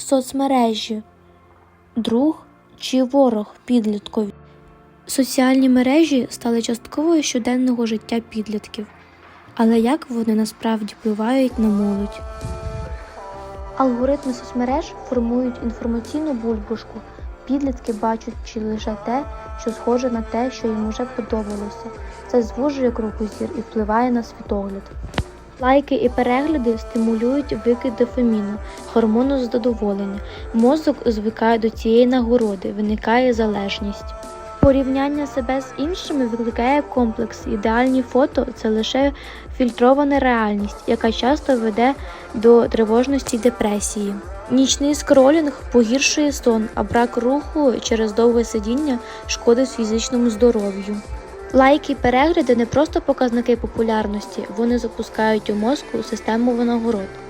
соцмережі друг чи ворог підліткові. Соціальні мережі стали частковою щоденного життя підлітків. Але як вони насправді впливають на молодь? Алгоритми соцмереж формують інформаційну бульбашку. Підлітки бачать чи лише те, що схоже на те, що їм уже подобалося. Це звужує кругозір і впливає на світогляд. Лайки і перегляди стимулюють викид дофаміну, гормону задоволення. Мозок звикає до цієї нагороди, виникає залежність. Порівняння себе з іншими викликає комплекс. Ідеальні фото це лише фільтрована реальність, яка часто веде до тривожності й депресії. Нічний скролінг погіршує сон, а брак руху через довге сидіння шкодить фізичному здоров'ю. Лайки перегляди не просто показники популярності, вони запускають у мозку систему винагород.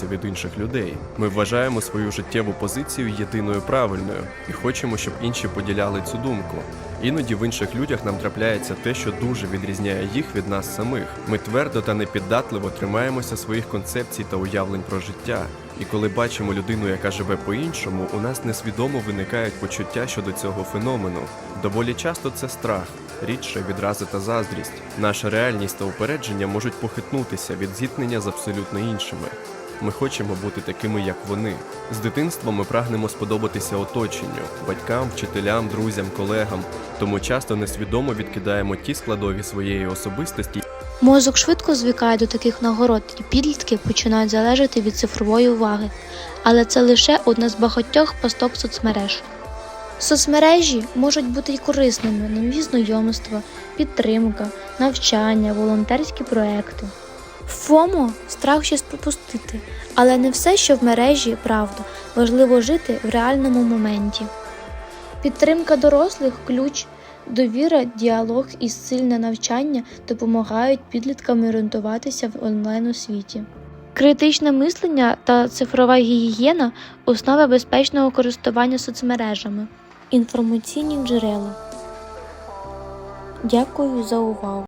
Це від інших людей. Ми вважаємо свою життєву позицію єдиною правильною і хочемо, щоб інші поділяли цю думку. Іноді в інших людях нам трапляється те, що дуже відрізняє їх від нас самих. Ми твердо та непіддатливо тримаємося своїх концепцій та уявлень про життя. І коли бачимо людину, яка живе по-іншому, у нас несвідомо виникають почуття щодо цього феномену. Доволі часто це страх, рідше відрази та заздрість. Наша реальність та упередження можуть похитнутися від зіткнення з абсолютно іншими. Ми хочемо бути такими, як вони. З дитинства ми прагнемо сподобатися оточенню, батькам, вчителям, друзям, колегам. Тому часто несвідомо відкидаємо ті складові своєї особистості, Мозок швидко звикає до таких нагород, і підлітки починають залежати від цифрової уваги. Але це лише одна з багатьох пасток соцмереж. Соцмережі можуть бути й корисними, нові знайомства, підтримка, навчання, волонтерські проекти. ФОМО страх щось пропустити, але не все, що в мережі, правда, важливо жити в реальному моменті. Підтримка дорослих ключ, довіра, діалог і сильне навчання допомагають підліткам орієнтуватися в онлайн освіті. Критичне мислення та цифрова гігієна основа безпечного користування соцмережами. Інформаційні джерела. Дякую за увагу.